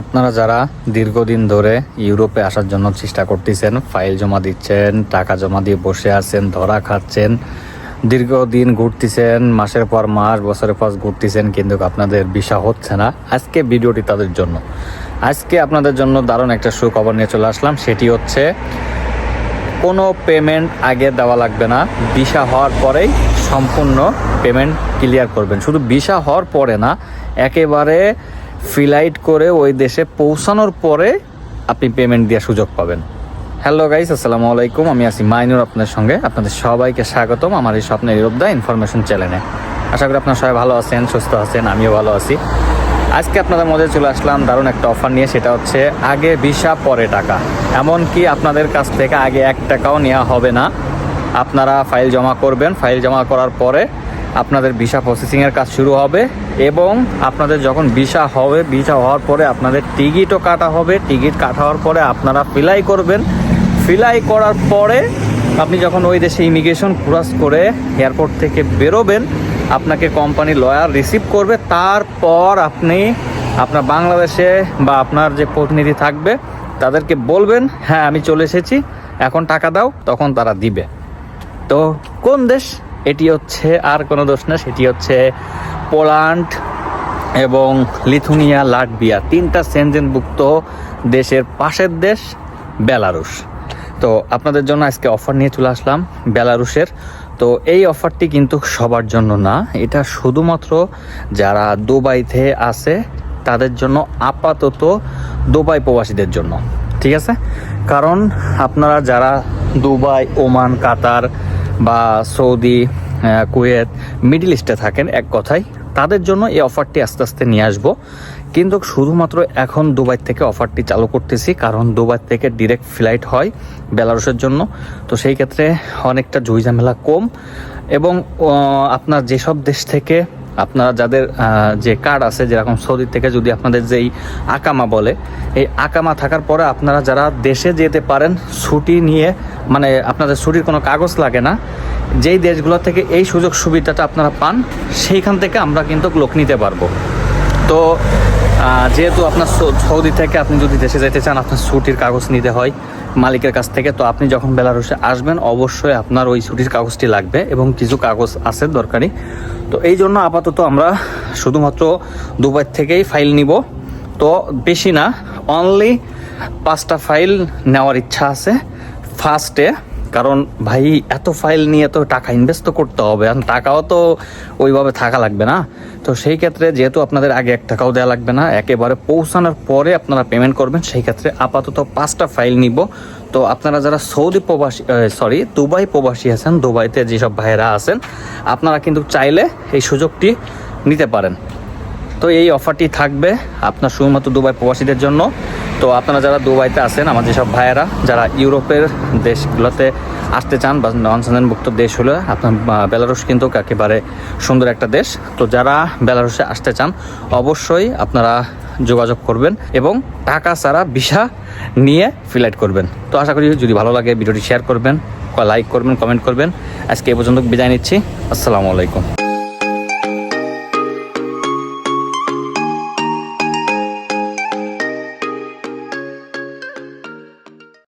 আপনারা যারা দীর্ঘদিন ধরে ইউরোপে আসার জন্য চেষ্টা করতেছেন, ফাইল জমা দিচ্ছেন, টাকা জমা দিয়ে বসে আছেন, ধরা খাচ্ছেন, দীর্ঘদিন ঘুরতেছেন, মাসের পর মাস, বছরের পর ঘুরতেছেন, কিন্তু আপনাদের ভিসা হচ্ছে না। আজকে ভিডিওটি তাদের জন্য। আজকে আপনাদের জন্য দারুণ একটা সুখবর নিয়ে চলে আসলাম। সেটি হচ্ছে, কোনো পেমেন্ট আগে দেওয়া লাগবে না। ভিসা হওয়ার পরেই সম্পূর্ণ পেমেন্ট ক্লিয়ার করবেন। শুধু ভিসা হওয়ার পরে না, একেবারে ফ্লাইট করে ওই দেশে পৌঁছানোর পরে আপনি পেমেন্ট দেওয়ার সুযোগ পাবেন। হ্যালো গাইস আসসালামু আলাইকুম। আমি আছি মাইনুর আপনার সঙ্গে। আপনাদের সবাইকে স্বাগতম আমার এই স্বপ্নের ইউরোপ দা ইনফরমেশন চ্যানেলে আশা করি আপনারা সবাই ভালো আছেন, সুস্থ আছেন, আমিও ভালো আছি। আজকে আপনাদের মধ্যে চলে আসলাম দারুণ একটা অফার নিয়ে, সেটা হচ্ছে আগে ভিসা পরে টাকা। এমনকি আপনাদের কাছ থেকে আগে এক টাকাও নেওয়া হবে না। আপনারা ফাইল জমা করবেন। ফাইল জমা করার পরে আপনাদের ভিসা প্রসেসিংয়ের কাজ শুরু হবে এবং আপনাদের যখন ভিসা হবে, ভিসা হওয়ার পরে আপনাদের টিকিটও কাটা হবে। টিকিট কাটা হওয়ার পরে আপনারা ফিলাই করবেন। ফিলাই করার পরে আপনি যখন ওই দেশে ইমিগ্রেশন ক্রস করে এয়ারপোর্ট থেকে বেরোবেন, আপনাকে কোম্পানি লয়ার রিসিভ করবে। তারপর আপনি আপনার বাংলাদেশে বা আপনার যে প্রতিনিধি থাকবে, তাদেরকে বলবেন হ্যাঁ আমি চলে এসেছি। এখন টাকা দাও। তখন তারা দিবে। তো কোন দেশ? এটি হচ্ছে আর কোনো দোষ না, সেটি হচ্ছে পোল্যান্ড এবং লিথুনিয়া, লাটভিয়া, তিনটা সেনজেনভুক্ত দেশের পাশের দেশ বেলারুশ। তো আপনাদের জন্য আজকে অফার নিয়ে চলে আসলাম বেলারুশের। তো এই অফারটি কিন্তু সবার জন্য না, এটা শুধুমাত্র যারা দুবাইতে আছে, তাদের জন্য আপাতত দুবাই প্রবাসীদের জন্য, ঠিক আছে? কারণ আপনারা যারা দুবাই, ওমান, কাতার বা সৌদি কুয়েত, মিডল ইস্টে থাকেন এক কথায়। তাদের জন্য এই অফারটি আস্তে আস্তে নিয়ে আসব। কিন্তু শুধুমাত্র এখন দুবাই থেকে অফারটি চালু করতেছি, কারণ দুবাই থেকে ডিরেক্ট ফ্লাইট হয় বেলারুসের জন্য। তো সেই ক্ষেত্রে অনেকটা জুই ঝামেলা কম। এবং আপনার যেসব দেশ থেকে আপনারা যাদের যে কার্ড আছে, যেরকম সৌদি থেকে যদি আপনাদের যেই আকামা বলে এই আকামা থাকার পরে আপনারা যারা দেশে যেতে পারেন, ছুটি নিয়ে মানে আপনাদের ছুটির কোনো কাগজ লাগে না, যেই দেশগুলো থেকে এই সুযোগ সুবিধাটা আপনারা পান, সেইখান থেকে আমরা কিন্তু লোক নিতে পারব। তো যেহেতু আপনার সৌদি থেকে আপনি যদি দেশে যেতে চান, আপনার ছুটির কাগজ নিতে হয় মালিকের কাছ থেকে, তো আপনি যখন বেলারুসে আসবেন, অবশ্যই আপনার ওই ছুটির কাগজটি লাগবে এবং কিছু কাগজ আছে দরকারি। তো এই জন্য আপাতত আমরা শুধুমাত্র দুবাই থেকেই ফাইল নিব। তো বেশি না অনলি পাঁচটা ফাইল নেওয়ার ইচ্ছা আছে। ফার্স্টে কারণ ভাই, এত ফাইল নিয়ে তো টাকা ইনভেস্ট তো করতে হবে। আর টাকাও তো ওইভাবে থাকা লাগবে না। তো সেই ক্ষেত্রে যেহেতু আপনাদের আগে এক টাকাও দেওয়া লাগবে না, একেবারে পৌঁছানোর পরে আপনারা পেমেন্ট করবেন। সেই ক্ষেত্রে আপাতত পাঁচটা ফাইল নিব। তো আপনারা যারা সৌদি প্রবাসী সরি দুবাই প্রবাসী আছেন, দুবাইতে যেসব ভাইয়েরা আছেন, আপনারা কিন্তু চাইলে এই সুযোগটি নিতে পারেন। তো এই অফারটি থাকবে আপনার শুধুমাত্র দুবাই প্রবাসীদের জন্য। তো আপনারা যারা দুবাইতে আছেন, আমার যেসব ভাইয়েরা, যারা ইউরোপের দেশগুলোতে আসতে চান বা নন সেনজেনভুক্ত দেশ হলে আপনার বেলারুশ কিন্তু একেবারে সুন্দর একটা দেশ। তো যারা বেলারুশে আসতে চান, অবশ্যই আপনারা যোগাযোগ করবেন এবং টাকা ছাড়া ভিসা নিয়ে ফিলাইট করবেন। তো আশা করি যদি ভালো লাগে, ভিডিওটি শেয়ার করবেন লাইক করবেন কমেন্ট করবেন। আজকে এ পর্যন্ত বিদায় নিচ্ছি। আসসালামু আলাইকুম।